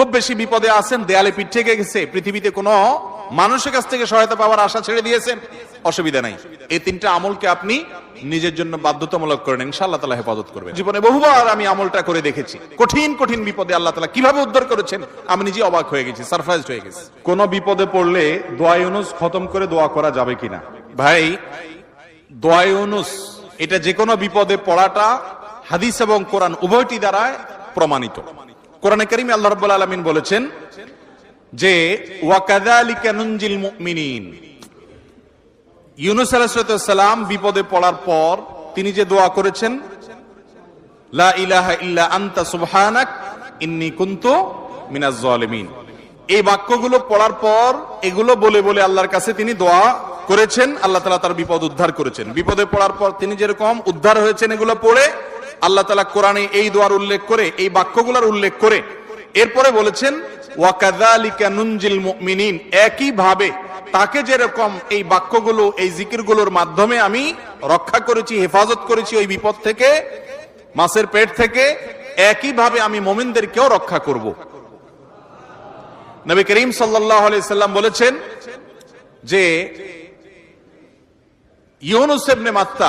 খুব বেশি বিপদে আছেন, দেয়ালে পিঠ থেকে গেছে, পৃথিবীতে কোনো মানুষের কাছ থেকে সহায়তা পাওয়ার আশা ছেড়ে দিয়েছেন, অসুবিধা নাই। এই তিনটা আমলকে আপনি নিজের জন্য বাধ্যতামূলক করেন, ইনশাআল্লাহ তালা হেফাজত করবেন। জীবনে বহুবার আমি আমলটা করে দেখেছি। কঠিন কঠিন বিপদে আল্লাহ তালা কীভাবে উদ্ধার করেছেন, আমি নিজে অবাক হয়ে গেছি সারপ্রাইজ হয়ে গেছি। কোন বিপদে পড়লে দোয়া ইউনুস খতম করে দোয়া করা যাবে কিনা? ভাই, দোয়া ইউনুস, এটা যে কোনো বিপদে পড়াটা হাদিস এবং কোরআন উভয়টি দ্বারা প্রমাণিত। কোরআনে কারিমে আল্লাহ রাব্বুল আলামিন বলেছেন যে, ওয়াকাযালিকা নুনজিল মুমিনিন। ইউনুস আলাইহিস সালাম বিপদে পড়ার পর তিনি যে দোয়া করেছেন, লা ইলাহা ইল্লা আনতা সুবহানাক, ইন্নী কুনতু মিনাজ জালিমিন। এই বাক্যগুলো পড়ার পর এগুলো বলে বলে আল্লাহর কাছে তিনি দোয়া করেছেন, আল্লাহ তালা তার বিপদ উদ্ধার করেছেন। বিপদে পড়ার পর তিনি যেরকম উদ্ধার হয়েছেন এগুলো পড়ে আল্লাহ তালা কোরআনে এই দোয়ার উল্লেখ করে, এই বাক্যগুলোর উল্লেখ করে, এরপরে বলেছেন, ওয়াকাযালিকা নুনজিল মুমিনিন একই ভাবে তাকে যেরকম এই বাক্যগুলো, এই জিকিরগুলোর মাধ্যমে আমি রক্ষা করেছি, হেফাজত করেছি ওই বিপদ থেকে, মাছের পেট থেকে একই ভাবে আমি মোমিনদেরকেও রক্ষা করব। নবী করিম সাল্লাম বলেছেন যে, ইউনুস ইবনে মাত্তা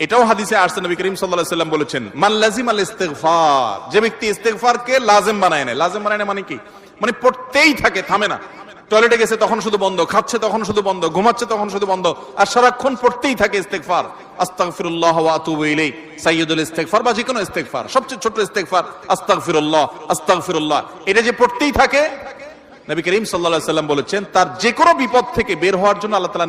এটাও হাদিসে আসছে, নবী করিম আলাইহি সাল্লাম বলেছেন, মান লাজিম আল ইস্তেগফার যে ব্যক্তি ইস্তেগফারকে লাজিম বানায় নেয়। লাজিম বানায় নেয় মানে কি? মানে পড়তেই থাকে, থামে না। টয়লেটে গেছে তখন শুধু বন্ধ, খাচ্ছে তখন শুধু বন্ধ, ঘুমাচ্ছে তখন শুধু বন্ধ, আর সারাক্ষণ পড়তেই থাকে ইস্তেগফার। আস্তাগফিরুল্লাহ ওয়া আতুবু ইলাই সাইয়্যিদুল ইস্তেগফার বা যে কোনো ইস্তেগফার, সবচেয়ে ছোট ইস্তেগফার, আস্তাগফিরুল্লাহ আস্তাগফিরুল্লাহ। এটা যে পড়তেই থাকে, নবী করিম সাল্লাল্লাহু আলাইহি সাল্লাম বলেছেন, তার যে কোনো বিপদ থেকে বের হওয়ার জন্য আল্লাহ তাআলা